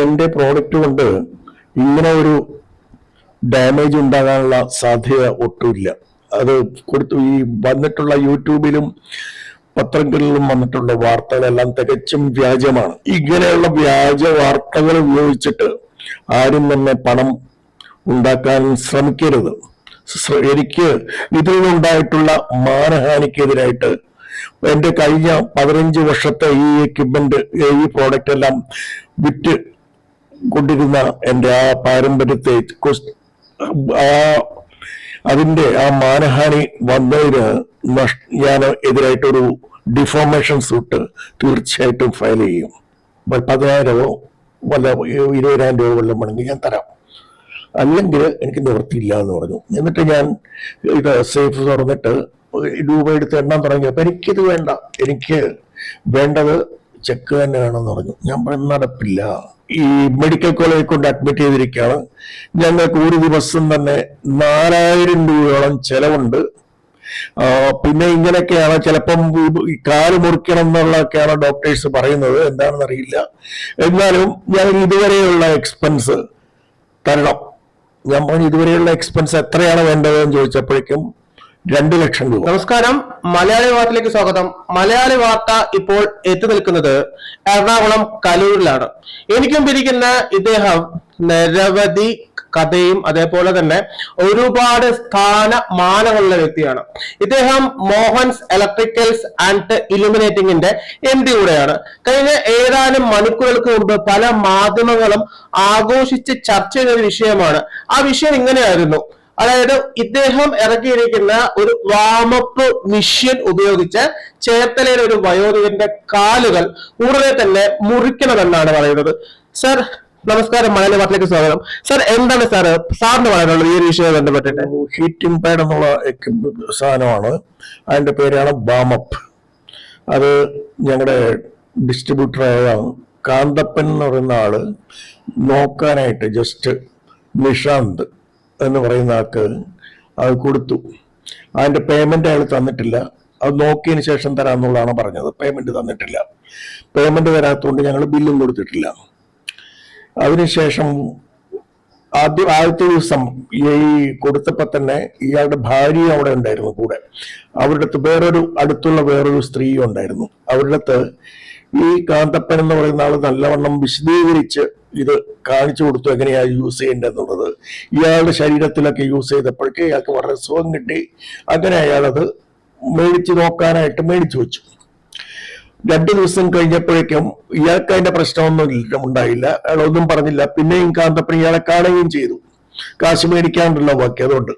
എന്റെ പ്രോഡക്റ്റ് കൊണ്ട് ഇങ്ങനെ ഒരു ഡാമേജ് ഉണ്ടാകാനുള്ള സാധ്യത ഒട്ടുമില്ല. അത് കൊടുത്തു ഈ വന്നിട്ടുള്ള യൂട്യൂബിലും പത്രങ്ങളിലും വന്നിട്ടുള്ള വാർത്തകളെല്ലാം തികച്ചും വ്യാജമാണ്. ഇങ്ങനെയുള്ള വ്യാജ വാർത്തകൾ ഉപയോഗിച്ചിട്ട് ആരും തന്നെ പണം ഉണ്ടാക്കാൻ ശ്രമിക്കരുത്. എനിക്ക് ഇതിൽ നിന്നുണ്ടായിട്ടുള്ള മാനഹാനിക്കെതിരായിട്ട് എന്റെ കഴിഞ്ഞ പതിനഞ്ച് വർഷത്തെ ഈ എക്യുപ്മെന്റ് ഈ പ്രോഡക്റ്റ് എല്ലാം വിറ്റ് കൊണ്ടിരുന്ന എന്റെ ആ പാരമ്പര്യത്തെ അതിന്റെ ആ മാനഹാനി വന്നതിന് ഞാൻ എതിരായിട്ടൊരു ഡിഫോർമേഷൻ സൂട്ട് തീർച്ചയായിട്ടും ഫയൽ ചെയ്യും. പതിനായിരമോ വല്ല ഇരുപതിനായിരം രൂപ വല്ലതും വേണമെങ്കിൽ ഞാൻ തരാം. അല്ലെങ്കിൽ എനിക്ക് നിവൃത്തിയില്ല എന്ന് പറഞ്ഞു. എന്നിട്ട് ഞാൻ ഇത് സേഫ് തുറന്നിട്ട് രൂപ എടുത്ത് എണ്ണാൻ തുടങ്ങിയപ്പോൾ എനിക്കിത് വേണ്ട. എനിക്ക് വേണ്ടത് ചെക്ക് തന്നെ വേണമെന്ന് പറഞ്ഞു. ഞാൻ പറഞ്ഞു നടപ്പില്ല. ഈ മെഡിക്കൽ കോളേജിൽ കൊണ്ട് അഡ്മിറ്റ് ചെയ്തിരിക്കുകയാണ്. ഞങ്ങൾക്ക് ഒരു ദിവസം തന്നെ നാലായിരം രൂപയോളം ചെലവുണ്ട്. പിന്നെ ഇങ്ങനെയൊക്കെയാണ് ചിലപ്പം കാൽ മുറിക്കണം എന്നുള്ളതൊക്കെയാണ് ഡോക്ടേഴ്സ് പറയുന്നത്. എന്താണെന്ന് അറിയില്ല. എന്നാലും ഞാൻ ഇതുവരെയുള്ള എക്സ്പെൻസ് തരണം. ഞാൻ പറഞ്ഞു ഇതുവരെയുള്ള എക്സ്പെൻസ് എത്രയാണ് വേണ്ടതെന്ന് ചോദിച്ചപ്പോഴേക്കും രണ്ട് ലക്ഷം രൂപ. നമസ്കാരം. മലയാളി വാർത്തയിലേക്ക് സ്വാഗതം. മലയാളി വാർത്ത ഇപ്പോൾ എത്തി നിൽക്കുന്നത് എറണാകുളം കലൂരിലാണ്. എനിക്കും പിരിക്കുന്ന ഇദ്ദേഹം നിരവധി കഥയും അതേപോലെ തന്നെ ഒരുപാട് സ്ഥാന മാനങ്ങളുള്ള വ്യക്തിയാണ്. ഇദ്ദേഹം മോഹൻസ് ഇലക്ട്രിക്കൽസ് ആൻഡ് ഇലുമിനേറ്റിംഗിന്റെ എം ഡി കൂടെയാണ്. കഴിഞ്ഞ ഏതാനും മണിക്കൂറുകൾക്ക് മുമ്പ് പല മാധ്യമങ്ങളും ആഘോഷിച്ച് ചർച്ച ചെയ്ത വിഷയമാണ്. ആ വിഷയം ഇങ്ങനെയായിരുന്നു. അതായത് ഇദ്ദേഹം ഇറക്കിയിരിക്കുന്ന ഒരു വാമപ്പ് മിഷ്യൻ ഉപയോഗിച്ച് ചേർത്തലയിലെ ഒരു വയോധികന്റെ കാലുകൾ ഉടനെ തന്നെ മുറിക്കണമെന്നാണ് പറയുന്നത്. സർ നമസ്കാരം. മലയാളി വാർത്തയിലേക്ക് സ്വാഗതം. സർ എന്താണ് സാർ സാറിന് പറയാനുള്ളത് ഈ ഒരു വിഷയം ബന്ധപ്പെട്ടിട്ട്. ഹീറ്റ് പാഡ് എന്നുള്ള സാധനമാണ്. അതിന്റെ പേരാണ് ബാമപ്പ് അത് ഞങ്ങളുടെ ഡിസ്ട്രിബ്യൂട്ടറായ കാന്തപ്പൻ എന്ന് പറയുന്ന ആൾ നോക്കാനായിട്ട് ജസ്റ്റ് നിഷാന്ത് എന്ന് പറയുന്ന ആൾക്ക് അത് കൊടുത്തു. അതിന്റെ പേയ്മെന്റ് അയാൾ തന്നിട്ടില്ല. അത് നോക്കിയതിന് ശേഷം തരാമെന്നുള്ളതാണ് പറഞ്ഞത്. പേയ്മെന്റ് തന്നിട്ടില്ല. പേയ്മെന്റ് തരാത്തതുകൊണ്ട് ഞങ്ങൾ ബില്ലും കൊടുത്തിട്ടില്ല. അതിനുശേഷം ആദ്യം ആദ്യത്തെ ദിവസം ഈ കൊടുത്തപ്പോൾ തന്നെ ഇയാളുടെ ഭാര്യ അവിടെ ഉണ്ടായിരുന്നു കൂടെ. അവരുടെ അടുത്ത് വേറൊരു അടുത്തുള്ള വേറൊരു സ്ത്രീയും ഉണ്ടായിരുന്നു. അവരുടെ അടുത്ത് ഈ കാന്തപ്പൻ എന്ന് പറയുന്ന ആൾ നല്ലവണ്ണം വിശദീകരിച്ച് ഇത് കാണിച്ചു കൊടുത്തു എങ്ങനെയാണ് യൂസ് ചെയ്യേണ്ടതെന്നുള്ളത്. ഇയാളുടെ ശരീരത്തിലൊക്കെ യൂസ് ചെയ്തപ്പോഴേക്ക് ഇയാൾക്ക് വളരെ സുഖം കിട്ടി. അങ്ങനെ അയാളത് മേടിച്ച് നോക്കാനായിട്ട് മേടിച്ചു വെച്ചു. രണ്ടു ദിവസം കഴിഞ്ഞപ്പോഴേക്കും ഇയാൾക്ക് അതിന്റെ പ്രശ്നമൊന്നും ഉണ്ടായില്ല. അയാൾ ഒന്നും പറഞ്ഞില്ല. പിന്നെയും കാന്തപ്പൻ ഇയാളെ കാണുകയും ചെയ്തു. കാശ് മേടിക്കാണ്ടല്ലോ ബാക്കി അതുകൊണ്ട്.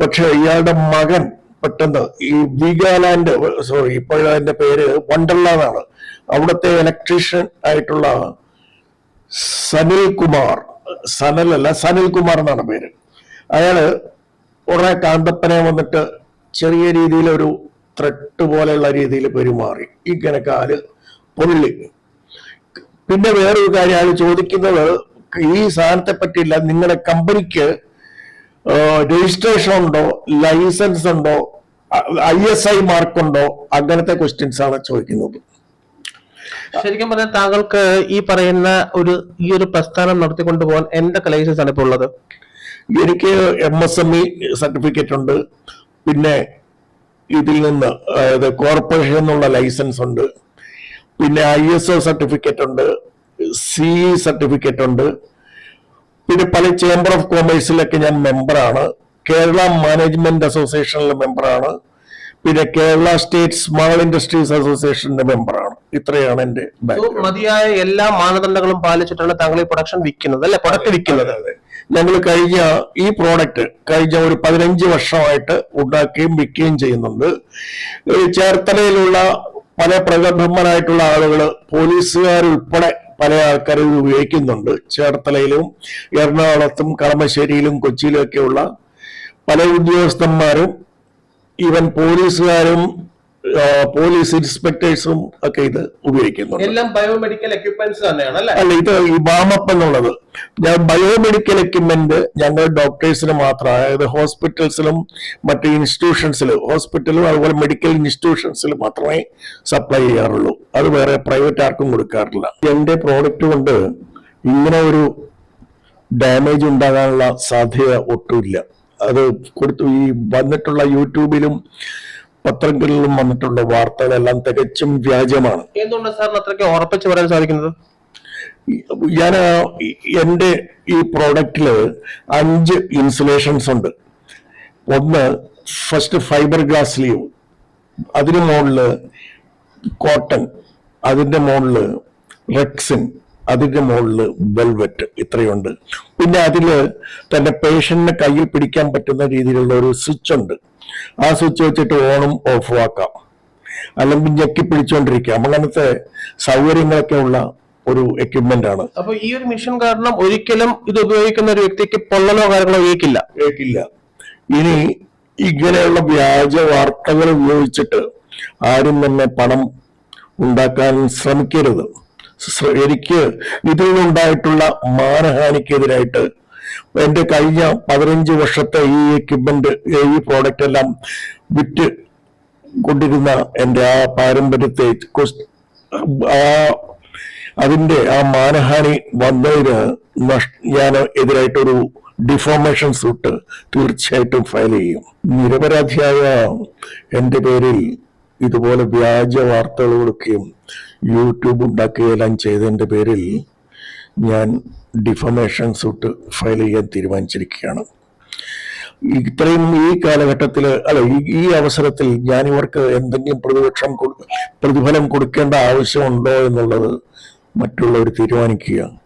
പക്ഷെ ഇയാളുടെ മകൻ പെട്ടെന്ന് ഈ വീഗാലാൻഡ് സോറി ഇപ്പോഴതിന്റെ പേര് വണ്ടർല എന്നാണ് അവിടുത്തെ ഇലക്ട്രീഷ്യൻ ആയിട്ടുള്ള സനിൽ കുമാർ സനൽ അല്ല സനിൽ കുമാർ എന്നാണ് പേര്. അയാൾ ഉടനെ കാന്തപ്പനെ വന്നിട്ട് ചെറിയ രീതിയിൽ ഒരു ത്രട്ട് പോലെയുള്ള രീതിയിൽ പെരുമാറി. ഇങ്ങനെ കാൽ പൊള്ളി. പിന്നെ വേറൊരു കാര്യം അയാൾ ചോദിക്കുന്നത് ഈ സാധനത്തെ പറ്റിയില്ല. നിങ്ങളുടെ കമ്പനിക്ക് രജിസ്ട്രേഷൻ ഉണ്ടോ ലൈസൻസ് ഉണ്ടോ ഐ എസ് ഐ മാർക്കുണ്ടോ? അങ്ങനത്തെ ക്വസ്റ്റ്യൻസ് ആണ് ചോദിക്കുന്നത്. ശരിക്കും പറഞ്ഞാൽ താങ്കൾക്ക് ഈ പറയുന്ന ഒരു ഈ ഒരു പ്രസ്ഥാനം നടത്തിക്കൊണ്ടു പോകാൻ എന്തൊക്കെ ലൈസൻസ് ആണ് ഇപ്പോൾ ഉള്ളത്. എനിക്ക് M S M E certificate ഉണ്ട്. പിന്നെ ഇതിൽ നിന്ന് അതായത് കോർപ്പറേഷൻ എന്നുള്ള ലൈസൻസ് ഉണ്ട്. പിന്നെ ഐ എസ് ഒ സർട്ടിഫിക്കറ്റ് ഉണ്ട്. സി സർട്ടിഫിക്കറ്റ് ഉണ്ട്. പിന്നെ പല ചേംബർ ഓഫ് കോമേഴ്സിലൊക്കെ ഞാൻ മെമ്പറാണ് കേരള മാനേജ്മെന്റ് അസോസിയേഷനിലെ മെമ്പറാണ് പിന്നെ കേരള സ്റ്റേറ്റ് സ്മാൾ ഇൻഡസ്ട്രീസ് അസോസിയേഷന്റെ മെമ്പറാണ് ഇത്രയാണ് എന്റെ മതിയായ എല്ലാ മാനദണ്ഡങ്ങളും പാലിച്ചിട്ടാണ് താങ്കൾ ഈ പ്രൊഡക്ഷൻ വിൽക്കുന്നത് അല്ലെ? പ്രൊഡക്റ്റ് വിൽക്കുന്നത്. ഞങ്ങൾ കഴിഞ്ഞ ഈ പ്രോഡക്റ്റ് കഴിഞ്ഞ ഒരു പതിനഞ്ച് വർഷമായിട്ട് ഉണ്ടാക്കുകയും വിൽക്കുകയും ചെയ്യുന്നുണ്ട്. ചേർത്തലയിലുള്ള പല പ്രഗത്ഭന്മാരായിട്ടുള്ള ആളുകൾ പോലീസുകാരുൾപ്പെടെ പല ആൾക്കാരും ഇത് ഉപയോഗിക്കുന്നുണ്ട്. ചേർത്തലയിലും എറണാകുളത്തും കളമശ്ശേരിയിലും കൊച്ചിയിലും ഒക്കെയുള്ള പല ഉദ്യോഗസ്ഥന്മാരും ഈവൻ പോലീസുകാരും പോലീസ് ഇൻസ്പെക്ടേഴ്സും ഒക്കെ ഇത് ഉപയോഗിക്കുന്നുണ്ട്. എല്ലാം ബയോമെഡിക്കൽ എക്യുപ്മെന്റ്സ് തന്നെയാണ് അല്ലെ? ഇത് ഈ ബാമപ്പ് എന്നുള്ളത് ഞാൻ ബയോമെഡിക്കൽ എക്യുപ്മെന്റ് ഞങ്ങൾ ഡോക്ടേഴ്സിന് മാത്രം അതായത് ഹോസ്പിറ്റൽസിലും മറ്റ് ഇൻസ്റ്റിറ്റ്യൂഷൻസിലും ഹോസ്പിറ്റലും അതുപോലെ മെഡിക്കൽ ഇൻസ്റ്റിറ്റ്യൂഷൻസിലും മാത്രമേ സപ്ലൈ ചെയ്യാറുള്ളൂ. അത് വേറെ പ്രൈവറ്റ് ആർക്കും കൊടുക്കാറില്ല. എന്റെ പ്രോഡക്റ്റ് കൊണ്ട് ഇങ്ങനെ ഒരു ഡാമേജ് ഉണ്ടാകാനുള്ള സാധ്യത ഒട്ടുമില്ല. അത് കൊടുത്തു ഈ വന്നിട്ടുള്ള യൂട്യൂബിലും പത്രങ്ങളിലും വന്നിട്ടുള്ള വാർത്തകളെല്ലാം തികച്ചും വ്യാജമാണ്. എന്തുകൊണ്ട് സാറിന് അത്രയ്ക്ക് ഉറപ്പിച്ച് പറയാൻ സാധിക്കുന്നത്? ഞാൻ എന്റെ ഈ പ്രോഡക്റ്റിൽ അഞ്ച് ഇൻസുലേഷൻസ് ഉണ്ട്. ഒന്ന് ഫസ്റ്റ് ഫൈബർ ഗ്ലാസ് ലീവ് അതിന് മുകളിൽ കോട്ടൺ അതിന്റെ മുകളിൽ റെക്സിൻ അതിന്റെ മുകളിൽ വെൽവെറ്റ് ഇത്രയുണ്ട്. പിന്നെ അതിൽ തന്റെ പേഷ്യന്റിനെ കയ്യിൽ പിടിക്കാൻ പറ്റുന്ന രീതിയിലുള്ള ഒരു സ്വിച്ച് ഉണ്ട്. ആ സ്വിച്ച് വെച്ചിട്ട് ഓണും ഓഫും ആക്കാം. അല്ലെങ്കിൽ ഞെക്കി പിടിച്ചുകൊണ്ടിരിക്കാം അങ്ങനത്തെ സൗകര്യങ്ങളൊക്കെ ഉള്ള ഒരു എക്യുപ്മെന്റ് ആണ്. അപ്പൊ ഈ ഒരു മിഷൻ കാരണം ഒരിക്കലും ഇത് ഉപയോഗിക്കുന്ന ഒരു വ്യക്തിക്ക് പൊള്ളലോ കാര്യങ്ങളോ ഉപയോഗിക്കില്ല കേൾക്കില്ല ഇനി ഇങ്ങനെയുള്ള വ്യാജ വാർത്തകൾ ഉപയോഗിച്ചിട്ട് ആരും തന്നെ പണം ഉണ്ടാക്കാൻ ശ്രമിക്കരുത്. ശ്ര- എനിക്ക് ഇതിൽ നിന്നുണ്ടായിട്ടുള്ള മാനഹാനിക്കെതിരായിട്ട് എന്റെ കഴിഞ്ഞ പതിനഞ്ച് വർഷത്തെ ഈ എക്യുപ്മെന്റ് ഈ പ്രോഡക്റ്റ് എല്ലാം വിറ്റ് കൊണ്ടിരുന്ന എന്റെ ആ പാരമ്പര്യത്തെ ആ അതിന്റെ ആ മാനഹാനി വന്നതിന് ഞാൻ എതിരായിട്ടൊരു ഡിഫോർമേഷൻ സൂട്ട് തീർച്ചയായിട്ടും ഫയൽ ചെയ്യും. നിരപരാധിയായ എന്റെ പേരിൽ ഇതുപോലെ വ്യാജ വാർത്തകൾ കൊടുക്കുകയും യൂട്യൂബ് ഉണ്ടാക്കുകയെല്ലാം ചെയ്തതിന്റെ പേരിൽ ഞാൻ ഡിഫമേഷൻ സൂട്ട് ഫയൽ ചെയ്യാൻ തീരുമാനിച്ചിരിക്കുകയാണ്. ഇത്രയും ഈ കാലഘട്ടത്തിൽ അല്ല ഈ- അവസരത്തിൽ ഞാൻ ഇവർക്ക് എന്തെങ്കിലും പ്രതിപക്ഷം പ്രതിഫലം കൊടുക്കേണ്ട ആവശ്യമുണ്ടോ എന്നുള്ളത് മറ്റുള്ളവർ തീരുമാനിക്കുക.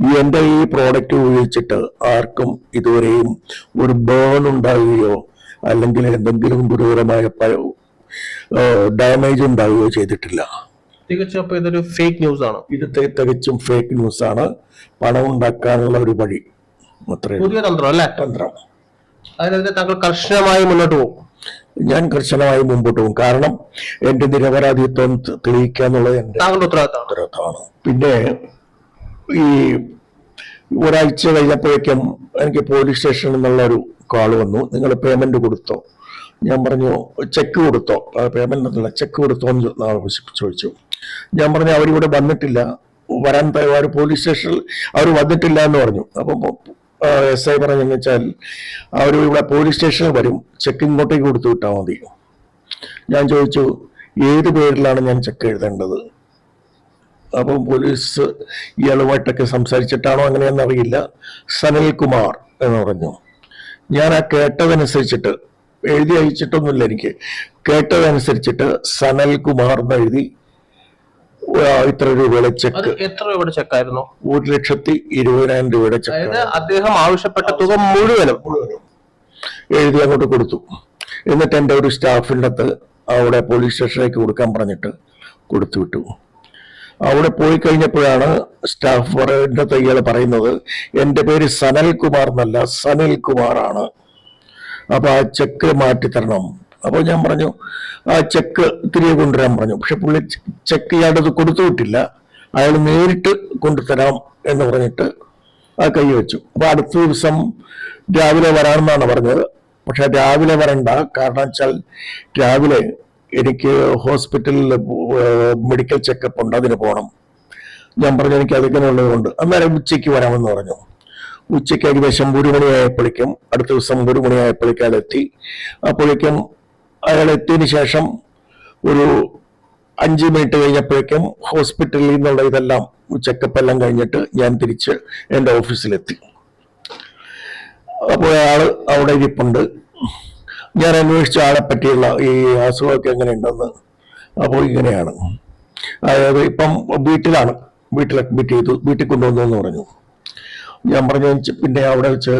ഈ എന്റെ ഈ പ്രോഡക്റ്റ് ഉപയോഗിച്ചിട്ട് ആർക്കും ഇതുവരെയും ഒരു ബേൺ ഉണ്ടാവുകയോ അല്ലെങ്കിൽ എന്തെങ്കിലും ഗുരുതരമായ ഡാമേജ് ഉണ്ടാവുകയോ ചെയ്തിട്ടില്ല. തികച്ചും അപ്പൊ ഇതൊരു ഫേക്ക് ന്യൂസ് ആണ്? ഇത് തികച്ചും ഫേക്ക് ന്യൂസ് ആണ്. പണം ഉണ്ടാക്കാനുള്ള ഒരു വഴി. പുതിയ തന്ത്രം അല്ലേ? തന്ത്രം. അതിനെതിരെ താങ്കൾ കർശനമായി മുന്നോട്ട് പോകും. ഞാൻ കർശനമായി മുമ്പോട്ട് പോകും. കാരണം എന്റെ നിരപരാധിത്വം തെളിയിക്കുക എന്നുള്ളത് എന്റെ ഉത്തരവാദിത്തമാണ്. പിന്നെ ഈ ഒരാഴ്ച കഴിഞ്ഞപ്പോഴേക്കും എനിക്ക് പോലീസ് സ്റ്റേഷനിൽ നിന്നുള്ള ഒരു കാൾ വന്നു. നിങ്ങൾ പേയ്മെന്റ് കൊടുത്തോ? ഞാൻ പറഞ്ഞു ചെക്ക് കൊടുത്തോ? പേയ്മെന്റ് എന്നല്ല ചെക്ക് കൊടുത്തോ? എന്ന് ചോദിച്ചു. ഞാൻ പറഞ്ഞു അവരിവിടെ വന്നിട്ടില്ല. വരാൻ അവർ പോലീസ് സ്റ്റേഷനിൽ അവർ വന്നിട്ടില്ല എന്ന് പറഞ്ഞു. അപ്പം എസ് ഐ പറഞ്ഞെന്ന് വെച്ചാൽ അവർ ഇവിടെ പോലീസ് സ്റ്റേഷനിൽ വരും. ചെക്ക് ഇങ്ങോട്ടേക്ക് കൊടുത്തു വിട്ടാൽ മതി. ഞാൻ ചോദിച്ചു ഏത് പേരിലാണ് ഞാൻ ചെക്ക് എഴുതേണ്ടത്? അപ്പം പോലീസ് ഇയാളുമായിട്ടൊക്കെ സംസാരിച്ചിട്ടാണോ അങ്ങനെയെന്ന് അറിയില്ല. സനൽ കുമാർ എന്ന് പറഞ്ഞു. ഞാൻ ആ കേട്ടതനുസരിച്ചിട്ട് എഴുതി അയച്ചിട്ടൊന്നുമില്ല എനിക്ക്. കേട്ടതനുസരിച്ചിട്ട് സനൽ കുമാർ എന്ന് എഴുതി ഇത്ര രൂപയുടെ ചെക്ക് എത്ര രൂപയുടെ ചെക്കായിരുന്നു ഒരു ലക്ഷത്തി ഇരുപതിനായിരം രൂപയുടെ അതായത് ചെക്ക് അദ്ദേഹം ആവശ്യപ്പെട്ട തുക മുഴുവനും എഴുതി അങ്ങോട്ട് കൊടുത്തു. എന്നിട്ട് എന്റെ ഒരു സ്റ്റാഫിന്റെ അത് അവിടെ പോലീസ് സ്റ്റേഷനിലേക്ക് കൊടുക്കാൻ പറഞ്ഞിട്ട് കൊടുത്തു വിട്ടു. അവിടെ പോയി കഴിഞ്ഞപ്പോഴാണ് സ്റ്റാഫ് പറയേണ്ട ഇയാൾ പറയുന്നത് എന്റെ പേര് സനൽ കുമാർ എന്നല്ല സനിൽ കുമാറാണ് ആണ് അപ്പൊ ആ ചെക്ക് മാറ്റി തരണം അപ്പോൾ ഞാൻ പറഞ്ഞു ആ ചെക്ക് തിരികെ കൊണ്ടുവരാൻ പറഞ്ഞു. പക്ഷെ പുള്ളി ചെക്ക് ഇയാളുടെ അത് കൊടുത്തു വിട്ടില്ല. അയാൾ നേരിട്ട് കൊണ്ടുതരാം എന്ന് പറഞ്ഞിട്ട് ആ കൈ വെച്ചു. അപ്പോൾ അടുത്ത ദിവസം രാവിലെ വരാമെന്നാണ് പറഞ്ഞത്. പക്ഷെ രാവിലെ വരണ്ട. കാരണം വെച്ചാൽ രാവിലെ എനിക്ക് ഹോസ്പിറ്റലിൽ മെഡിക്കൽ ചെക്കപ്പ് ഉണ്ട്. അതിന് പോകണം. ഞാൻ പറഞ്ഞു എനിക്ക് അതിങ്ങനെയുള്ളതുകൊണ്ട് അന്നേരം ഉച്ചയ്ക്ക് വരാമെന്ന് പറഞ്ഞു. ഉച്ചയ്ക്ക് ഏകദേശം ഒരു മണിയായപ്പോഴേക്കും അടുത്ത ദിവസം ഒരു മണിയായപ്പോഴേക്കും എത്തി. അപ്പോഴേക്കും അയാൾ എത്തിയതിന് ശേഷം ഒരു അഞ്ച് മിനിറ്റ് കഴിഞ്ഞപ്പോഴേക്കും ഹോസ്പിറ്റലിൽ നിന്നുള്ള ഇതെല്ലാം ചെക്കപ്പ് എല്ലാം കഴിഞ്ഞിട്ട് ഞാൻ തിരിച്ച് എന്റെ ഓഫീസിലെത്തി. അപ്പോൾ അയാൾ അവിടെ ഇരിപ്പുണ്ട്. ഞാൻ അന്വേഷിച്ച ആളെ പറ്റിയുള്ള ഈ അസുഖമൊക്കെ എങ്ങനെയുണ്ടെന്ന് അപ്പോൾ ഇങ്ങനെയാണ്. അതായത് ഇപ്പം വീട്ടിലാണ്. വീട്ടിൽ അഡ്മിറ്റ് ചെയ്തു. വീട്ടിൽ കൊണ്ടുവന്നു എന്ന് പറഞ്ഞു. ഞാൻ പറഞ്ഞു പിന്നെ അവിടെ വെച്ച്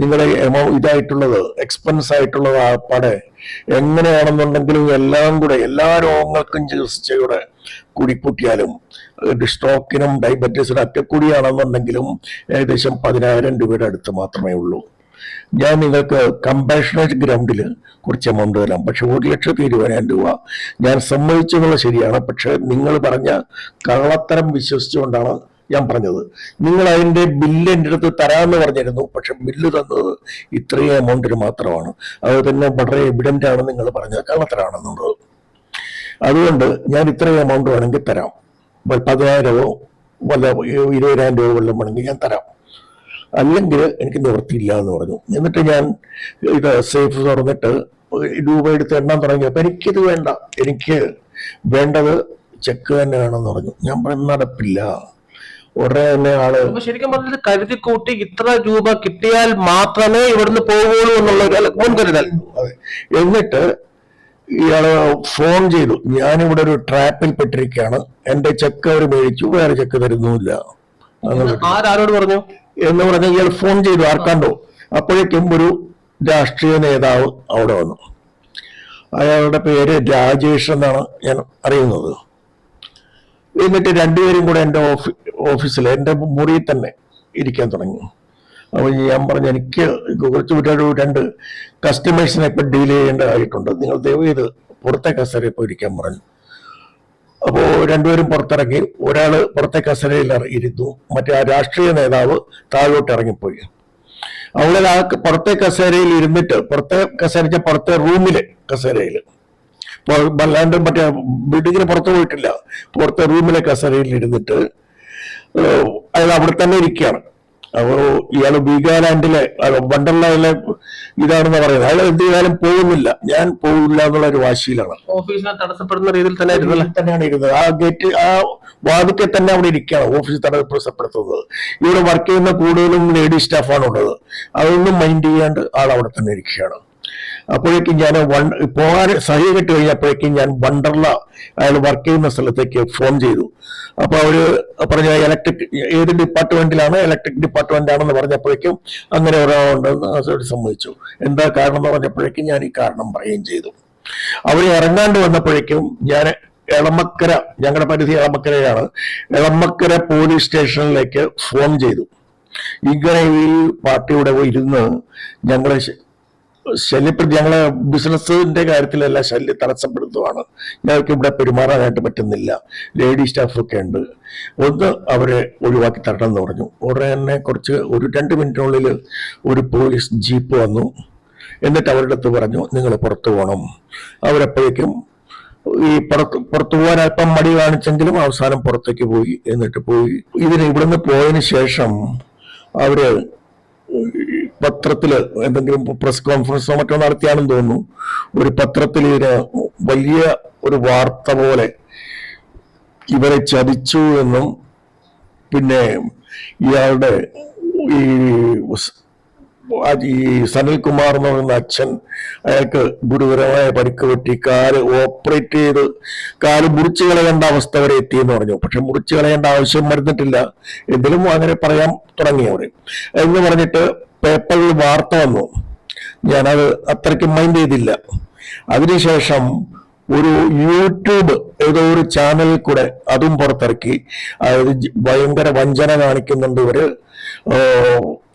നിങ്ങളുടെ എമൗ ഇതായിട്ടുള്ളത് എക്സ്പെൻസ് ആയിട്ടുള്ളത് ആപ്പാടെ എങ്ങനെയാണെന്നുണ്ടെങ്കിലും എല്ലാം കൂടെ എല്ലാ രോഗങ്ങൾക്കും ചികിത്സയുടെ കൂടി കൂട്ടിയാലും സ്ട്രോക്കിനും ഡയബറ്റീസിനും ഒക്കെ കൂടിയാണെന്നുണ്ടെങ്കിലും ഏകദേശം പതിനായിരം രൂപയുടെ അടുത്ത് മാത്രമേ ഉള്ളൂ. ഞാൻ നിങ്ങൾക്ക് കമ്പാഷനേറ്റ് ഗ്രൗണ്ടിൽ കുറച്ച് എമൗണ്ട് തരാം. പക്ഷെ ഒരു ലക്ഷത്തി ഇരുപതിനായിരം രൂപ ഞാൻ സമ്മതിച്ചെന്നുള്ളത് ശരിയാണ്. പക്ഷെ നിങ്ങൾ പറഞ്ഞ കള്ളത്തരം വിശ്വസിച്ചുകൊണ്ടാണ് ഞാൻ പറഞ്ഞത്. നിങ്ങൾ അതിന്റെ ബില്ല് എന്റെ അടുത്ത് തരാമെന്ന് പറഞ്ഞിരുന്നു. പക്ഷെ ബില്ല് തന്നത് ഇത്രയും എമൗണ്ടിന് മാത്രമാണ്. അത് തന്നെ വളരെ എവിഡന്റ് ആണ് നിങ്ങൾ പറഞ്ഞത് കള്ളത്തരാണെന്നുള്ളത്. അതുകൊണ്ട് ഞാൻ ഇത്രയും എമൗണ്ട് വേണമെങ്കിൽ തരാം. പതിനായിരമോ വല്ല ഇരുപതിനായിരം രൂപ വല്ലതും വേണമെങ്കിൽ ഞാൻ തരാം. അല്ലെങ്കിൽ എനിക്ക് നിവൃത്തിയില്ല എന്ന് പറഞ്ഞു. എന്നിട്ട് ഞാൻ ഇത് സേഫ് തുറന്നിട്ട് രൂപ എടുത്ത് എണ്ണാൻ തുടങ്ങിയപ്പോൾ എനിക്കിത് വേണ്ട. എനിക്ക് വേണ്ടത് ചെക്ക് തന്നെ വേണമെന്ന് പറഞ്ഞു. ഞാൻ പറഞ്ഞു നടപ്പില്ല. ഉടനെ തന്നെ ആൾ ശരിക്കും പറഞ്ഞത് കരുതി കൂട്ടി ഇത്ര രൂപ കിട്ടിയാൽ മാത്രമേ ഇവിടുന്ന് പോവുകയുള്ളൂ എന്നുള്ള മുൻകരുതൽ. എന്നിട്ട് ഇയാൾ ഫോൺ ചെയ്തു. ഞാനിവിടെ ഒരു ട്രാപ്പിൽ പെട്ടിരിക്കുകയാണ്. എന്റെ ചെക്ക് അവർ മേടിച്ചു. വേറെ ചെക്ക് തരുന്നുമില്ല. ആരാരോട് പറഞ്ഞു? എന്ന് പറഞ്ഞ ഇയാൾ ഫോൺ ചെയ്തു. ആർക്കാണ്ടോ? അപ്പോഴേക്കും ഒരു രാഷ്ട്രീയ നേതാവ് അവിടെ വന്നു. അയാളുടെ പേര് രാജേഷ് എന്നാണ് ഞാൻ അറിയുന്നത്. എന്നിട്ട് രണ്ടുപേരും കൂടെ എന്റെ ഓഫീ ഓഫീസിൽ എന്റെ മുറിയിൽ തന്നെ ഇരിക്കാൻ തുടങ്ങി. അപ്പോൾ ഞാൻ പറഞ്ഞു എനിക്ക് കുറച്ച് ഒരു രണ്ട് കസ്റ്റമേഴ്സിനെ ഇപ്പം ഡീൽ ചെയ്യേണ്ടതായിട്ടുണ്ട്. നിങ്ങൾ ദയവ് ചെയ്ത് പുറത്തെ കസേരയിൽ പോയി ഇരിക്കാൻ പറഞ്ഞു. അപ്പോൾ രണ്ടുപേരും പുറത്തിറങ്ങി. ഒരാൾ പുറത്തെ കസേരയിൽ ഇരുന്നു. മറ്റേ ആ രാഷ്ട്രീയ നേതാവ് താഴോട്ട് ഇറങ്ങിപ്പോയി. അവളെ ആ പുറത്തെ കസേരയിൽ ഇരുന്നിട്ട് പുറത്തെ കസേരച്ച പുറത്തെ റൂമിലെ കസേരയിൽ അല്ലാണ്ട് മറ്റേ ബിൽഡിങ്ങിന് പുറത്ത് പോയിട്ടില്ല. പുറത്തെ റൂമിലെ കസേരയിൽ ഇരുന്നിട്ട് അയാൾ അവിടെ തന്നെ ഇരിക്കുകയാണ്. അപ്പോ ഇയാൾ വീഗാലാൻഡിലെ അഹ് വണ്ടർലാൻഡിലെ ഇതാണെന്ന് പറയുന്നത്. അയാൾ എന്ത് ചെയ്താലും പോകുന്നില്ല. ഞാൻ പോകില്ല എന്നുള്ള ഒരു വാശിയിലാണ്. ഓഫീസിനെ തടസ്സപ്പെടുന്ന രീതിയിൽ തന്നെ തന്നെയാണ് ഇരുന്നത്. ആ ഗേറ്റ് ആ വാതിക്കെ തന്നെ അവിടെ ഇരിക്കുകയാണ് ഓഫീസ് തടസ്സപ്പെടുത്തുന്നത്. ഇവിടെ വർക്ക് ചെയ്യുന്ന കൂടുതലും ലേഡി സ്റ്റാഫാണ് ഉള്ളത്. അതൊന്നും മൈൻഡ് ചെയ്യാണ്ട് ആൾ അവിടെ തന്നെ ഇരിക്കുകയാണ്. അപ്പോഴേക്കും ഞാൻ വൺ പോകാൻ സഹി കെട്ട് കഴിഞ്ഞപ്പോഴേക്കും ഞാൻ വണ്ടർല അയാൾ വർക്ക് ചെയ്യുന്ന സ്ഥലത്തേക്ക് ഫോൺ ചെയ്തു. അപ്പോൾ അവർ പറഞ്ഞ ഇലക്ട്രിക് ഏത് ഡിപ്പാർട്ട്മെന്റിലാണ് ഇലക്ട്രിക് ഡിപ്പാർട്ട്മെന്റ് ആണെന്ന് പറഞ്ഞപ്പോഴേക്കും അങ്ങനെ ഒരാളുണ്ടെന്ന് അവർ സമ്മതിച്ചു. എന്താ കാരണം എന്ന് പറഞ്ഞപ്പോഴേക്കും ഞാൻ ഈ കാരണം പറയുകയും ചെയ്തു. അവർ ഇറങ്ങാണ്ട് വന്നപ്പോഴേക്കും ഞാൻ എളമക്കര ഞങ്ങളുടെ പരിധി എളമക്കരയാണ്. എളമക്കര പോലീസ് സ്റ്റേഷനിലേക്ക് ഫോൺ ചെയ്തു. ഇങ്ങനെ ഈ പാർട്ടിയുടെ ഇരുന്ന് ഞങ്ങളെ ശല്യപ്പെടുത്തി ഞങ്ങളെ ബിസിനസ്സിന്റെ കാര്യത്തിലല്ല ശല്യം തടസ്സപ്പെടുത്തുവാണ്. ഞങ്ങൾക്ക് ഇവിടെ പെരുമാറാനായിട്ട് പറ്റുന്നില്ല. ലേഡി സ്റ്റാഫൊക്കെ ഉണ്ട്. ഒന്ന് അവരെ ഒഴിവാക്കി തരണം എന്ന് പറഞ്ഞു. ഉടനെ തന്നെ കുറച്ച് ഒരു രണ്ട് മിനിറ്റിനുള്ളിൽ ഒരു പോലീസ് ജീപ്പ് വന്നു. എന്നിട്ട് അവരുടെ അടുത്ത് പറഞ്ഞു നിങ്ങൾ പുറത്തു പോകണം അവരെപ്പോഴേക്കും ഈ പുറത്ത് പുറത്തു പോകാൻ അല്പം മടി കാണിച്ചെങ്കിലും അവസാനം പുറത്തേക്ക് പോയി. എന്നിട്ട് പോയി. ഇതിന് ഇവിടുന്ന് പോയതിന് ശേഷം അവർ ഈ പത്രത്തിൽ എന്തെങ്കിലും പ്രസ് കോൺഫറൻസോ മറ്റോ നടത്തിയാണെന്ന് തോന്നുന്നു. ഒരു പത്രത്തിൽ ഇതിന് വലിയ ഒരു വാർത്ത പോലെ ഇവരെ ചതിച്ചു എന്നും പിന്നെ ഇയാളുടെ ഈ ഈ സനിൽകുമാർ എന്ന് പറയുന്ന അച്ഛൻ അയാൾക്ക് ഗുരുതരമായ പരിക്ക് പറ്റി കാൽ ഓപ്പറേറ്റ് ചെയ്ത് കാൽ മുറിച്ചു കളയേണ്ട അവസ്ഥ വരെ എത്തിയെന്ന് പറഞ്ഞു. പക്ഷെ മുറിച്ചു കളയേണ്ട ആവശ്യം വരുന്നിട്ടില്ല. എങ്കിലും അങ്ങനെ പറയാൻ തുടങ്ങി എന്ന് പറഞ്ഞിട്ട് പേപ്പറിൽ വാർത്ത വന്നു. ഞാനത് അത്രയ്ക്ക് മൈൻഡ് ചെയ്തില്ല. അതിനുശേഷം ഒരു യൂട്യൂബ് ഏതോ ഒരു ചാനലിൽ കൂടെ അതും പുറത്തിറക്കി. അതായത് ഭയങ്കര വഞ്ചന കാണിക്കുന്നുണ്ട് ഇവർ.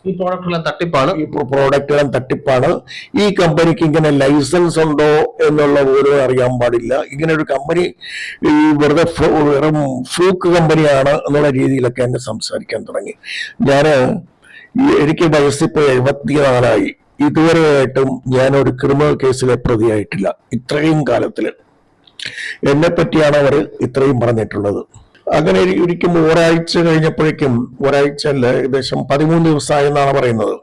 ഈ പ്രോഡക്റ്റ് എല്ലാം തട്ടിപ്പാണ്. ഈ പ്രോഡക്റ്റുകൾ തട്ടിപ്പാണ്. ഈ കമ്പനിക്ക് ഇങ്ങനെ ലൈസൻസ് ഉണ്ടോ എന്നുള്ള പോലും അറിയാൻ പാടില്ല. ഇങ്ങനെ ഒരു കമ്പനി ഈ വെറുതെ വെറും ഫ്ലൂക്ക് കമ്പനിയാണ് എന്നുള്ള രീതിയിലൊക്കെ എന്നെ സംസാരിക്കാൻ തുടങ്ങി. ഞാൻ എനിക്ക് വയസ്സിപ്പോ എഴുപത്തിനാലായി. ഇതുവരെയായിട്ടും ഞാൻ ഒരു ക്രിമിനൽ കേസിലെ പ്രതിയായിട്ടില്ല. ഇത്രയും കാലത്തിൽ എന്നെ പറ്റിയാണ് അവർ ഇത്രയും പറഞ്ഞിട്ടുള്ളത്. അങ്ങനെ ഇരി- ഇരിക്കുമ്പോൾ ഒരാഴ്ച കഴിഞ്ഞപ്പോഴേക്കും ഒരാഴ്ച അല്ല ഏകദേശം പതിമൂന്ന് ദിവസമായി എന്നാണ് പറയുന്നത്.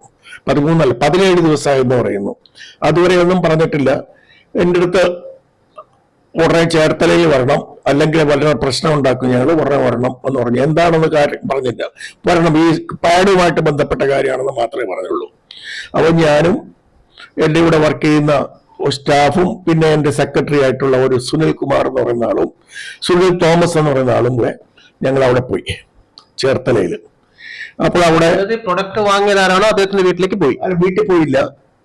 പതിമൂന്നല്ല പതിനേഴ് ദിവസമായി എന്ന് പറയുന്നു. അതുവരെ ഒന്നും പറഞ്ഞിട്ടില്ല. എന്റെ അടുത്ത് ഉടനെ ചേർത്തലയിൽ വരണം അല്ലെങ്കിൽ വളരെ പ്രശ്നം ഉണ്ടാക്കും. ഞങ്ങൾ ഉടനെ വരണം എന്ന് പറഞ്ഞു. എന്താണെന്ന് കാര്യം പറഞ്ഞില്ല. വരണം ഈ പാഡുമായിട്ട് ബന്ധപ്പെട്ട കാര്യമാണെന്ന് മാത്രമേ പറഞ്ഞുള്ളൂ. അപ്പോൾ ഞാനും എന്റെ ഇവിടെ വർക്ക് ചെയ്യുന്ന സ്റ്റാഫും പിന്നെ എന്റെ സെക്രട്ടറി ആയിട്ടുള്ള ഒരു സുനിൽ കുമാർ എന്ന് പറയുന്ന ആളും സുനിൽ തോമസ് എന്ന് പറയുന്ന ആളും കൂടെ ഞങ്ങൾ അവിടെ പോയി ചേർത്തലയിൽ. അപ്പോൾ അവിടെ പ്രൊഡക്റ്റ് വാങ്ങിയതാരാണോ അദ്ദേഹത്തിന്റെ വീട്ടിലേക്ക് പോയി. അല്ല വീട്ടിൽ പോയില്ല.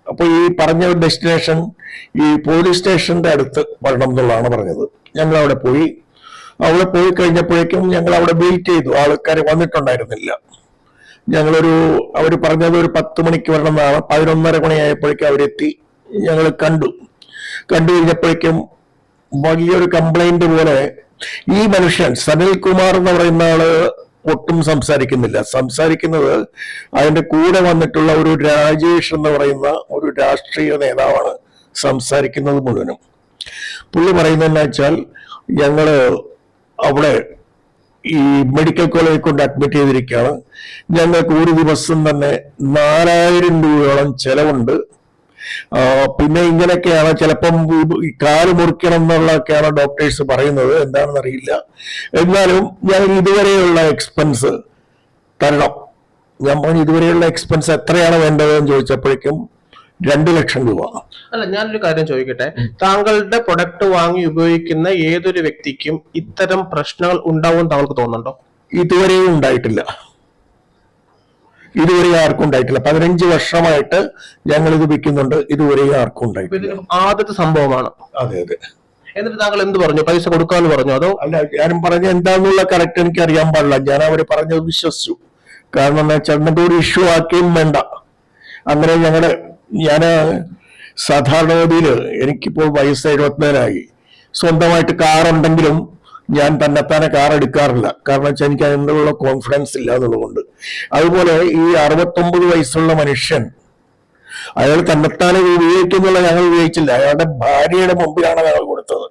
അപ്പോൾ ഈ പറഞ്ഞ ഡെസ്റ്റിനേഷൻ ഈ പോലീസ് സ്റ്റേഷന്റെ അടുത്ത് വരണം എന്നുള്ളതാണ് പറഞ്ഞത്. ഞങ്ങൾ അവിടെ പോയി. അവിടെ പോയി കഴിഞ്ഞപ്പോഴേക്കും ഞങ്ങൾ അവിടെ വെയിറ്റ് ചെയ്തു. ആൾക്കാർ വന്നിട്ടുണ്ടായിരുന്നില്ല. ഞങ്ങളൊരു അവർ പറഞ്ഞത് ഒരു പത്ത് മണിക്ക് വരണം എന്നാണ്. പതിനൊന്നര മണിയായപ്പോഴേക്കും അവരെത്തി. ഞങ്ങൾ കണ്ടു. കണ്ടു കഴിഞ്ഞപ്പോഴേക്കും വലിയൊരു കംപ്ലൈന്റ് പോലെ ഈ മനുഷ്യൻ സനിൽ കുമാർ എന്ന് പറയുന്ന ആൾ ഒട്ടും സംസാരിക്കുന്നില്ല. സംസാരിക്കുന്നത് അതിന്റെ കൂടെ വന്നിട്ടുള്ള ഒരു രാജേഷ് എന്ന് പറയുന്ന ഒരു രാഷ്ട്രീയ നേതാവാണ് സംസാരിക്കുന്നത് മുഴുവനും. പുള്ളി പറയുന്ന വെച്ചാൽ ഞങ്ങൾ അവിടെ ഈ മെഡിക്കൽ കോളേജിൽ കൊണ്ട് അഡ്മിറ്റ് ചെയ്തിരിക്കുകയാണ്. ഞങ്ങൾക്ക് ഒരു ദിവസം തന്നെ നാലായിരം രൂപയോളം ചെലവുണ്ട്. പിന്നെ ഇങ്ങനെയൊക്കെയാണ് ചിലപ്പം കാൽ മുറിക്കണം എന്നുള്ളതൊക്കെയാണ് ഡോക്ടേഴ്സ് പറയുന്നത്. എന്താണെന്ന് അറിയില്ല. എന്നാലും ഞാൻ ഇതുവരെയുള്ള എക്സ്പെൻസ് തരണം. ഞാൻ പറഞ്ഞു ഇതുവരെയുള്ള എക്സ്പെൻസ് എത്രയാണ് വേണ്ടതെന്ന് ചോദിച്ചപ്പോഴേക്കും രണ്ട് ലക്ഷം രൂപ. അല്ല ഞാനൊരു കാര്യം ചോദിക്കട്ടെ. താങ്കളുടെ പ്രൊഡക്റ്റ് വാങ്ങി ഉപയോഗിക്കുന്ന ഏതൊരു വ്യക്തിക്കും ഇത്തരം പ്രശ്നങ്ങൾ ഉണ്ടാവും താങ്കൾക്ക് തോന്നുന്നുണ്ടോ? ഇതുവരെയും ഉണ്ടായിട്ടില്ല. ഇതുവരെ ആർക്കും ഉണ്ടായിട്ടില്ല. പതിനഞ്ച് വർഷമായിട്ട് ഞങ്ങൾ ഇത് വിൽക്കുന്നുണ്ട്. ഇതുവരെ ആർക്കും ഉണ്ടായിട്ടില്ല. ആദ്യത്തെ സംഭവമാണ്. അതെ അതെ. എന്നിട്ട് താങ്കൾ എന്ത് പറഞ്ഞു? പൈസ കൊടുക്കാന്ന് പറഞ്ഞു അതോ? അല്ല ഞാനും പറഞ്ഞ എന്താന്നുള്ള കറക്റ്റ് എനിക്ക് അറിയാൻ പാടില്ല. ഞാൻ അവർ പറഞ്ഞത് വിശ്വസിച്ചു. കാരണം എന്താ വെച്ചാൽ എന്നിട്ട് ഒരു ഇഷ്യൂ ആക്കിയും വേണ്ട. അങ്ങനെ ഞങ്ങൾ ഞാൻ സാധാരണഗതിയിൽ എനിക്കിപ്പോൾ വയസ്സ് എഴുപത്തിനാലായി. സ്വന്തമായിട്ട് കാർ ഉണ്ടെങ്കിലും ഞാൻ തന്നെത്താനെ കാർ എടുക്കാറില്ല. കാരണം വെച്ചാൽ എനിക്ക് അതിനുള്ള കോൺഫിഡൻസ് ഇല്ല എന്നുള്ളതുകൊണ്ട്. അതുപോലെ ഈ അറുപത്തൊമ്പത് വയസ്സുള്ള മനുഷ്യൻ അയാൾ തന്നെത്താനെ ഇത് ഉപയോഗിക്കുന്നുള്ള ഞങ്ങൾ ഉപയോഗിച്ചില്ല അയാളുടെ ഭാര്യയുടെ മുമ്പിലാണ് ഞങ്ങൾ കൊടുത്തത്.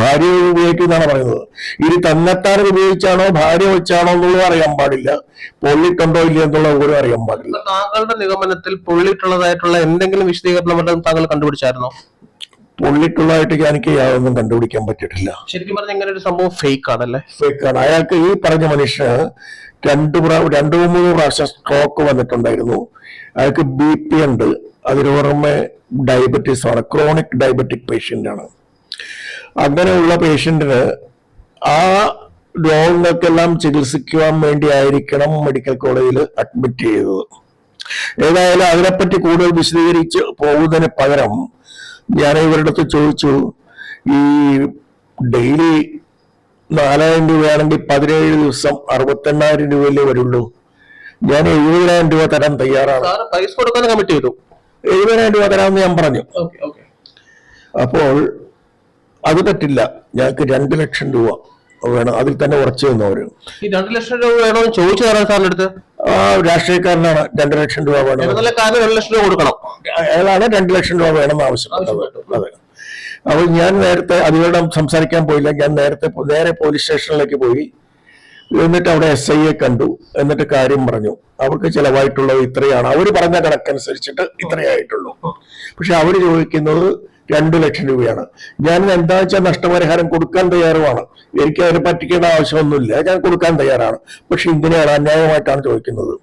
ഭാര്യ ഉപയോഗിക്കുന്നതാണ് പറയുന്നത്. ഇത് തന്നെത്താനെ ഉപയോഗിച്ചാണോ ഭാര്യ വെച്ചാണോ എന്നുള്ളത് അറിയാൻ പാടില്ല. പൊള്ളിട്ടുണ്ടോ ഇല്ല എന്നുള്ള പോലും അറിയാൻ പാടില്ല. താങ്കളുടെ നിഗമനത്തിൽ പൊള്ളിട്ടുള്ളതായിട്ടുള്ള എന്തെങ്കിലും വിശദീകരണം വല്ലതും താങ്കൾ കണ്ടുപിടിച്ചായിരുന്നോ? പൊള്ളിട്ടുള്ളതായിട്ട് എനിക്ക് യാതൊന്നും കണ്ടുപിടിക്കാൻ പറ്റിയിട്ടില്ല. ശരിക്കും പറഞ്ഞാൽ ഇങ്ങനെ ഒരു സംഭവം ഫേക്ക് ആണല്ലേ? ഫേക്ക് ആണ്. അയാൾക്ക് ഈ പറഞ്ഞ മനുഷ്യന് രണ്ട് പ്രാ- രണ്ട് മൂന്ന് പ്രാവശ്യം സ്ട്രോക്ക് വന്നിട്ടുണ്ടായിരുന്നു. അയാൾക്ക് ബി പി ഉണ്ട്. അതിന് പുറമെ ഡയബറ്റീസ് ആണ്. ക്രോണിക് ഡയബറ്റിക് പേഷ്യന്റ് ആണ്. അങ്ങനെയുള്ള പേഷ്യന്റിന് ആ രോഗങ്ങൾക്കെല്ലാം ചികിത്സിക്കുവാൻ വേണ്ടി ആയിരിക്കണം മെഡിക്കൽ കോളേജിൽ അഡ്മിറ്റ് ചെയ്തത്. ഏതായാലും അതിനെപ്പറ്റി കൂടുതൽ വിശദീകരിച്ച് പോകുന്നതിന് പകരം ഞാൻ ഇവരുടെ അടുത്ത് ചോദിച്ചു ഈ ഡെയിലി നാലായിരം രൂപയാണെങ്കിൽ പതിനേഴ് ദിവസം അറുപത്തെണ്ണായിരം രൂപയിലേ വരുള്ളൂ. ഞാൻ എഴുപതിനായിരം രൂപ തരാൻ തയ്യാറാണ്. പൈസ കൊടുക്കാൻ കമ്മിറ്റ് ചെയ്തു. എഴുപതിനായിരം രൂപ തരാമെന്ന് ഞാൻ പറഞ്ഞു. അപ്പോൾ അത് പറ്റില്ല. ഞങ്ങൾക്ക് രണ്ട് ലക്ഷം രൂപ വേണം. അതിൽ തന്നെ ഉറച്ചു നിന്നവര്. ഈ രണ്ട് ലക്ഷം രൂപ വേണമെന്ന് ചോദിച്ചു തരാൻ സാറിന്റെ അടുത്ത്. ആ രാഷ്ട്രീയക്കാരനാണ്. രണ്ട് ലക്ഷം രൂപ വേണം. രണ്ട് ലക്ഷം രൂപ കൊടുക്കണം. അയാളാണ് രണ്ട് ലക്ഷം രൂപ വേണം ആവശ്യപ്പെട്ടത്. അതെ. അപ്പോൾ ഞാൻ നേരത്തെ അതിനോട് സംസാരിക്കാൻ പോയില്ല. ഞാൻ നേരത്തെ നേരെ പോലീസ് സ്റ്റേഷനിലേക്ക് പോയി. എന്നിട്ട് അവിടെ എസ് ഐയെ കണ്ടു. എന്നിട്ട് കാര്യം പറഞ്ഞു. അവർക്ക് ചിലവായിട്ടുള്ളത് ഇത്രയാണ്. അവർ പറഞ്ഞ കണക്കനുസരിച്ചിട്ട് ഇത്രയായിട്ടുള്ളൂ പക്ഷെ അവർ ചോദിക്കുന്നത് രണ്ടു ലക്ഷം രൂപയാണ്. ഞാൻ എന്താ വെച്ചാൽ നഷ്ടപരിഹാരം കൊടുക്കാൻ തയ്യാറുമാണ്. എനിക്ക് അതിനെ പറ്റിക്കേണ്ട ആവശ്യമൊന്നുമില്ല. ഞാൻ കൊടുക്കാൻ തയ്യാറാണ്. പക്ഷെ ഇങ്ങനെയാണ് അന്യായമായിട്ടാണ് ചോദിക്കുന്നത്.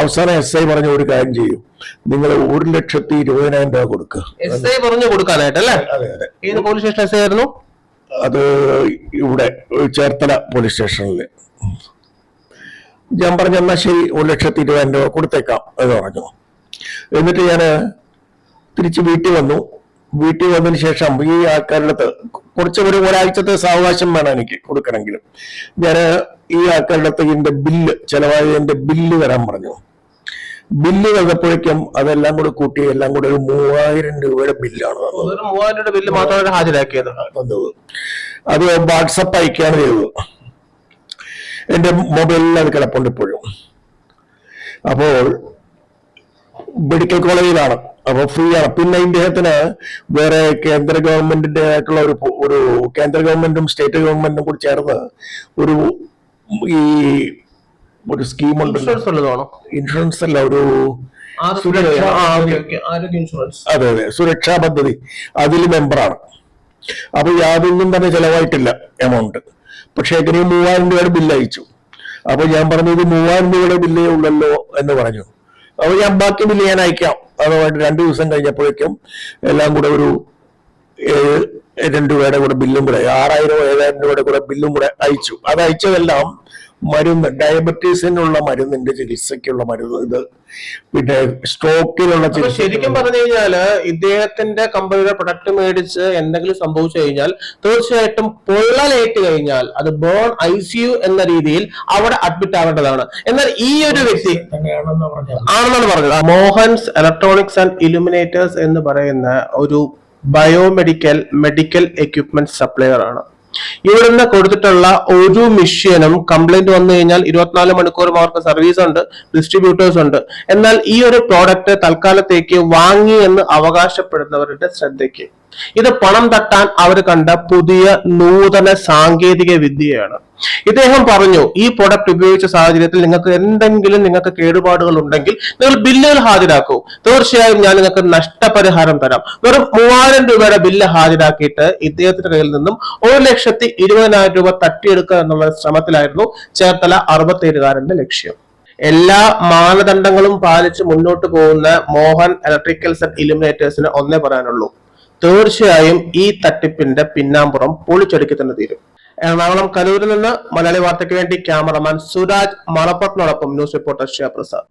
അവസാനം എസ് ഐ പറഞ്ഞ ഒരു കാര്യം ചെയ്യും. നിങ്ങൾ ഒരു ലക്ഷത്തി ഇരുപതിനായിരം രൂപ കൊടുക്കുക എസ് ഐ പറഞ്ഞു കൊടുക്കാനായിട്ട് അല്ലേ? അതെ അതെ ഏത് പോലീസ് സ്റ്റേഷൻ എസ് ഐ ആയിരുന്നു? അത് ഇവിടെ ചേർത്തല പോലീസ് സ്റ്റേഷനിൽ ഞാൻ പറഞ്ഞു എന്നാ ശരി ഒരു ലക്ഷത്തി ഇരുപതിനായിരം രൂപ കൊടുത്തേക്കാം. എന്ന് പറഞ്ഞു. എന്നിട്ട് ഞാൻ തിരിച്ച് വീട്ടിൽ വന്നു. വീട്ടിൽ വന്നതിന് ശേഷം ഈ ആൾക്കാരുടെ കുറച്ച് ഒരു ഒരാഴ്ചത്തെ സാവകാശം വേണം എനിക്ക് കൊടുക്കണമെങ്കിലും. ഞാൻ ഈ ആൾക്കാരുടെ ഇതിന്റെ ബില്ല് ചെലവായതിന്റെ ബില്ല് തരാൻ പറഞ്ഞു. ബില്ല് തന്നപ്പോഴേക്കും അതെല്ലാം കൂടെ കൂട്ടി എല്ലാം കൂടെ ഒരു മൂവായിരം രൂപയുടെ ബില്ലാണ് തന്നത്. ഒരു മൂവായിരം രൂപ ബില്ല് മാത്രമാണ് ഹാജരാക്കിയത്. വന്നത് അത് വാട്സപ്പ് അയക്കുകയാണ് ചെയ്തത്. എന്റെ മൊബൈലിൽ അത് കിടപ്പുണ്ട് ഇപ്പോഴും. അപ്പോൾ മെഡിക്കൽ കോളേജിലാണ്. അപ്പൊ ഫ്രീ ആണ് പിന്നെ ഇദ്ദേഹത്തിന് വേറെ കേന്ദ്ര ഗവൺമെന്റിന്റെ ആയിട്ടുള്ള ഒരു ഒരു കേന്ദ്ര ഗവൺമെന്റും സ്റ്റേറ്റ് ഗവൺമെന്റും കൂടി ചേർന്ന് ഒരു ഈ ഒരു സ്കീമുണ്ട്. ഇൻഷുറൻസ് അല്ല ഒരു അതെ അതെ. സുരക്ഷാ പദ്ധതി. അതിൽ മെമ്പറാണ്. അപ്പൊ യാതൊന്നും തന്നെ ചെലവായിട്ടില്ല എമൗണ്ട്. പക്ഷെ എങ്ങനെയും മൂവായിരം രൂപയുടെ ബില്ല് അയച്ചു അപ്പൊ ഞാൻ പറഞ്ഞു ഇത് മൂവായിരം രൂപയുടെ ബില്ലേ ഉള്ളല്ലോ എന്ന് പറഞ്ഞു. അപ്പൊ ഞാൻ ബാക്കി ബില്ല് ഞാൻ അയക്കാം. അതുമായിട്ട് രണ്ടു ദിവസം കഴിഞ്ഞപ്പോഴേക്കും എല്ലാം കൂടെ ഒരു ഏഴ് രണ്ട് രൂപയുടെ കൂടെ ബില്ലും കൂടെ ആറായിരം ഏഴായിരം രൂപയുടെ കൂടെ ബില്ലും കൂടെ അയച്ചു. അത് അയച്ചതെല്ലാം മരുന്ന് ഡയബറ്റീസിനുള്ള മരുന്നിന്റെ ചികിത്സയ്ക്കുള്ള മരുന്ന് ഇത് പിന്നെ സ്ട്രോക്കിനുള്ള ചികിത്സ ശരിക്കും പറഞ്ഞു കഴിഞ്ഞാൽ ഇദ്ദേഹത്തിന്റെ കമ്പനിയുടെ പ്രൊഡക്റ്റ് മേടിച്ച് എന്തെങ്കിലും സംഭവിച്ചു കഴിഞ്ഞാൽ തീർച്ചയായിട്ടും പൊള്ളലേറ്റ് കഴിഞ്ഞാൽ അത് ബേൺ ഐ സി എന്ന രീതിയിൽ അവിടെ അഡ്മിറ്റ് ആവേണ്ടതാണ്. എന്നാൽ ഈ ഒരു വ്യക്തി ആണെന്നാണ് പറഞ്ഞത്. മോഹൻസ് ഇലക്ട്രോണിക്സ് ആൻഡ് ഇലുമിനേറ്റേഴ്സ് എന്ന് പറയുന്ന ഒരു ബയോമെഡിക്കൽ മെഡിക്കൽ എക്യുപ്മെന്റ് സപ്ലയർ ആണ്. ഇവിടുന്ന് കൊടുത്തിട്ടുള്ള ഒരു മിഷ്യനും കംപ്ലൈന്റ് വന്നു കഴിഞ്ഞാൽ ഇരുപത്തിനാല് മണിക്കൂറും അവർക്ക് സർവീസ് ഉണ്ട് ഡിസ്ട്രിബ്യൂട്ടേഴ്സ് ഉണ്ട്. എന്നാൽ ഈ ഒരു പ്രോഡക്റ്റ് തൽക്കാലത്തേക്ക് വാങ്ങി എന്ന് അവകാശപ്പെടുന്നവരുടെ ശ്രദ്ധയ്ക്ക്. ഇത് പണം തട്ടാൻ അവർ കണ്ട പുതിയ നൂതന സാങ്കേതിക വിദ്യയാണ്. ഇദ്ദേഹം പറഞ്ഞു ഈ പ്രൊഡക്റ്റ് ഉപയോഗിച്ച സാഹചര്യത്തിൽ നിങ്ങൾക്ക് എന്തെങ്കിലും നിങ്ങൾക്ക് കേടുപാടുകൾ ഉണ്ടെങ്കിൽ നിങ്ങൾ ബില്ലുകൾ ഹാജരാക്കൂ. തീർച്ചയായും ഞാൻ നിങ്ങൾക്ക് നഷ്ടപരിഹാരം തരാം. വെറും മൂവായിരം രൂപയുടെ ബില്ല് ഹാജരാക്കിയിട്ട് ഇദ്ദേഹത്തിന്റെ കയ്യിൽ നിന്നും ഒരു ലക്ഷത്തി ഇരുപതിനായിരം രൂപ തട്ടിയെടുക്കുക എന്നുള്ള ശ്രമത്തിലായിരുന്നു ചേർത്തല അറുപത്തേഴുകാരന്റെ ലക്ഷ്യം. എല്ലാ മാനദണ്ഡങ്ങളും പാലിച്ച് മുന്നോട്ട് പോകുന്ന മോഹൻ ഇലക്ട്രിക്കൽസ് ആൻഡ് ഇലുമിനേറ്റേഴ്സിന് ഒന്നേ പറയാനുള്ളൂ. തീർച്ചയായും ഈ തട്ടിപ്പിന്റെ പിന്നാമ്പുറം പൊളിച്ചെടുക്കി തന്നെ തീരും. എറണാകുളം കലൂരിൽ നിന്ന് മലയാളി വാർത്തയ്ക്ക് വേണ്ടി ക്യാമറമാൻ സുരാജ് മണപ്പട്ടിനോടൊപ്പം ന്യൂസ് റിപ്പോർട്ടർ ഷിയ പ്രസാദ്